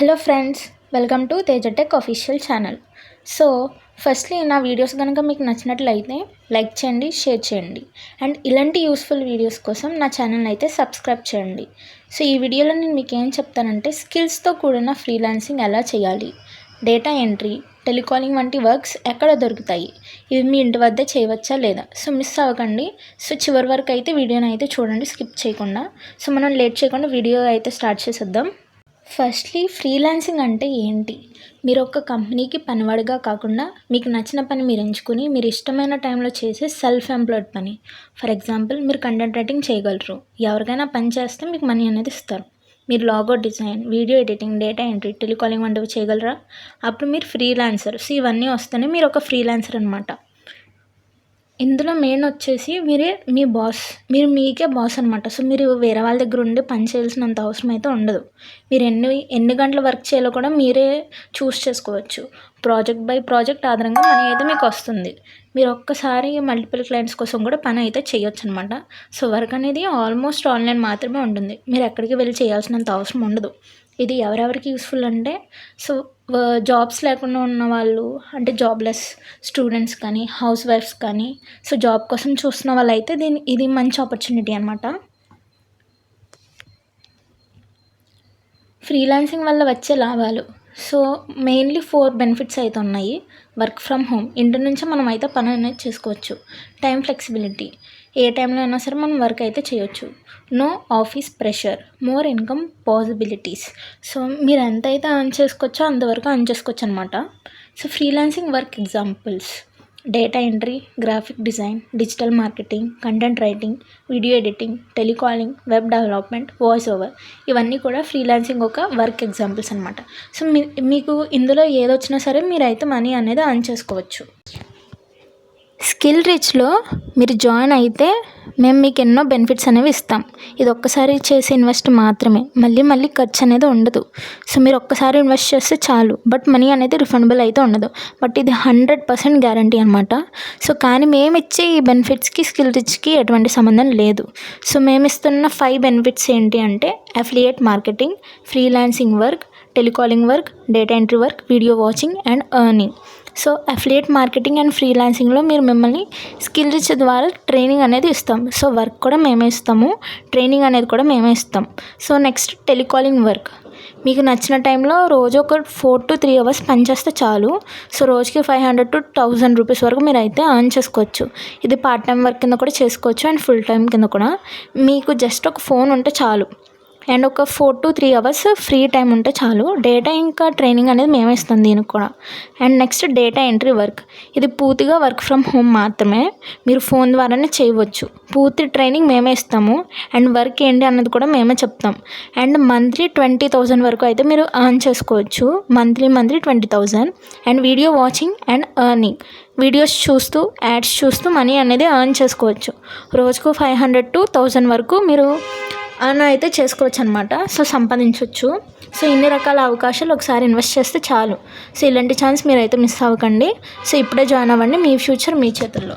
Hello friends welcome to Teja tech official channel so firstly నా videos కనుక మీకు నచ్చినట్లయితే లైక్ చేయండి షేర్ చేయండి. అండ్ ఇలాంటి యూస్ఫుల్ వీడియోస్ కోసం నా ఛానల్ అయితే సబ్స్క్రైబ్ చేయండి. సో ఈ వీడియోలో నేను మీకు ఏం చెప్తానంటే స్కిల్స్తో కూడిన ఫ్రీలాన్సింగ్ ఎలా చేయాలి? డేటా ఎంట్రీ టెలికాలింగ్ వంటి వర్క్స్ ఎక్కడ దొరుకుతాయి? ఇవి మీ ఇంటి వద్ద చేయవచ్చా లేదా? సో మిస్ అవ్వకండి. సో చివరి వరకు అయితే వీడియోని అయితే చూడండి స్కిప్ చేయకుండా. సో మనం లేట్ చేయకుండా వీడియో అయితే స్టార్ట్ చేసేద్దాం. ఫస్ట్లీ ఫ్రీలాన్సింగ్ అంటే ఏంటి? మీరు ఒక కంపెనీకి పనివాడిగా కాకుండా మీకు నచ్చిన పని మీరు ఎంచుకుని మీరు ఇష్టమైన టైంలో చేసే సెల్ఫ్ ఎంప్లాయిడ్ పని. ఫర్ ఎగ్జాంపుల్ మీరు కంటెంట్ రైటింగ్ చేయగలరు. ఎవరికైనా పని చేస్తే మీకు మనీ అనేది ఇస్తారు. మీరు logo design video editing data entry telecalling వంటివి చేయగలరా? అప్పుడు మీరు ఫ్రీలాన్సర్ సో ఇవన్నీ వస్తేనే మీరు ఒక ఫ్రీలాన్సర్ అనమాట ఇందులో మెయిన్ వచ్చేసి మీరే మీ బాస్ మీరు మీకే బాస్ అనమాట సో మీరు వేరే వాళ్ళ దగ్గర ఉండి పని చేయాల్సినంత అవసరం అయితే ఉండదు. మీరు ఎన్ని ఎన్ని గంటల వర్క్ చేయాలో కూడా మీరే చూస్ చేసుకోవచ్చు. ప్రాజెక్ట్ బై ప్రాజెక్ట్ ఆధారంగా మనీ అయితే మీకు వస్తుంది. మీరు ఒక్కసారి మల్టిపుల్ క్లయింట్స్ కోసం కూడా పని అయితే చేయొచ్చు అనమాట సో వర్క్ అనేది ఆల్మోస్ట్ ఆన్లైన్ మాత్రమే ఉంటుంది. మీరు ఎక్కడికి వెళ్ళి చేయాల్సినంత అవసరం ఉండదు. ఇది ఎవరెవరికి యూస్ఫుల్ అంటే సో జాబ్స్ లేకుండా ఉన్న వాళ్ళు అంటే జాబ్లెస్ స్టూడెంట్స్ కానీ హౌస్ వైఫ్స్ కానీ సో జాబ్ కోసం చూస్తున్న వాళ్ళు అయితే దీని ఇది మంచి ఆపర్చునిటీ అనమాట. ఫ్రీలాన్సింగ్ వల్ల వచ్చే లాభాలు. సో మెయిన్లీ ఫోర్ బెనిఫిట్స్ అయితే ఉన్నాయి. వర్క్ ఫ్రమ్ హోమ్ ఇంటి నుంచే మనం అయితే పని అనేది చేసుకోవచ్చు. టైం ఫ్లెక్సిబిలిటీ ఏ టైంలో అయినా సరే మనం వర్క్ అయితే చేయొచ్చు. No office pressure more income possibilities so మీరు ఎంత అయితే అర్న్ చేసుకోవచ్చో అంతవరకు అర్న్ చేసుకోవచ్చు అనమాట so freelancing work examples data entry graphic design digital marketing content writing video editing telecalling web development voice over ఇవన్నీ కూడా ఫ్రీలాన్సింగ్ ఒక వర్క్ ఎగ్జాంపుల్స్ అనమాట సో మీ మీకు ఇందులో ఏదొచ్చినా సరే మీరైతే మనీ అనేది అర్న్ చేసుకోవచ్చు. స్కిల్ రిచ్లో మీరు జాయిన్ అయితే మేము మీకు ఎన్నో బెనిఫిట్స్ అనేవి ఇస్తాం. ఇది ఒక్కసారి చేసే ఇన్వెస్ట్ మాత్రమే. మళ్ళీ మళ్ళీ ఖర్చు అనేది ఉండదు. సో మీరు ఒక్కసారి ఇన్వెస్ట్ చేస్తే చాలు. బట్ మనీ అనేది రిఫండబుల్ అయితే ఉండదు. బట్ ఇది హండ్రెడ్ పర్సెంట్ గ్యారంటీ అనమాట సో కానీ మేము ఇచ్చే ఈ బెనిఫిట్స్కి స్కిల్ రిచ్కి ఎటువంటి సంబంధం లేదు. సో మేము ఇస్తున్న ఫైవ్ బెనిఫిట్స్ ఏంటి అంటే affiliate marketing freelancing work telecalling work data entry work video watching and earning. So affiliate marketing and ఫ్రీలాన్సింగ్లో మీరు మిమ్మల్ని స్కిల్ రిచ్ ద్వారా ట్రైనింగ్ అనేది ఇస్తాం. సో వర్క్ కూడా మేమే ఇస్తాము. ట్రైనింగ్ అనేది కూడా మేమే ఇస్తాం. సో నెక్స్ట్ టెలికాలింగ్ వర్క్ మీకు నచ్చిన టైంలో రోజు ఒక ఫోర్ టు త్రీ అవర్స్ పనిచేస్తే చాలు. సో రోజుకి five hundred to thousand rupees వరకు మీరు అయితే అర్న్ చేసుకోవచ్చు. ఇది పార్ట్ టైం వర్క్ కింద కూడా చేసుకోవచ్చు అండ్ ఫుల్ టైం కింద కూడా. మీకు జస్ట్ ఒక ఫోన్ ఉంటే చాలు. అండ్ ఒక four to three hours free time ఉంటే చాలు. డేటా ఇంకా ట్రైనింగ్ అనేది మేమే ఇస్తాం దీనికి కూడా. And next data entry work. ఇది పూర్తిగా వర్క్ ఫ్రమ్ హోమ్ మాత్రమే. మీరు ఫోన్ ద్వారానే చేయవచ్చు. పూర్తి ట్రైనింగ్ మేమే ఇస్తాము. అండ్ వర్క్ ఏంటి అన్నది కూడా మేమే చెప్తాం. అండ్ మంత్లీ ట్వంటీ థౌజండ్ వరకు అయితే మీరు ఎర్న్ చేసుకోవచ్చు. Monthly monthly twenty thousand and video watching and earning videos చూస్తూ యాడ్స్ చూస్తూ మనీ అనేది ఎర్న్ చేసుకోవచ్చు. రోజుకు ఫైవ్ హండ్రెడ్ టు థౌజండ్ వరకు మీరు అని అయితే చేసుకోవచ్చు అనమాట సో సంపాదించవచ్చు సో ఇన్ని రకాల అవకాశాలు ఒకసారి ఇన్వెస్ట్ చేస్తే చాలు. సో ఇలాంటి ఛాన్స్ మీరైతే మిస్ అవ్వకండి. సో ఇప్పుడే జాయిన్ అవ్వండి. మీ ఫ్యూచర్ మీ చేతుల్లో.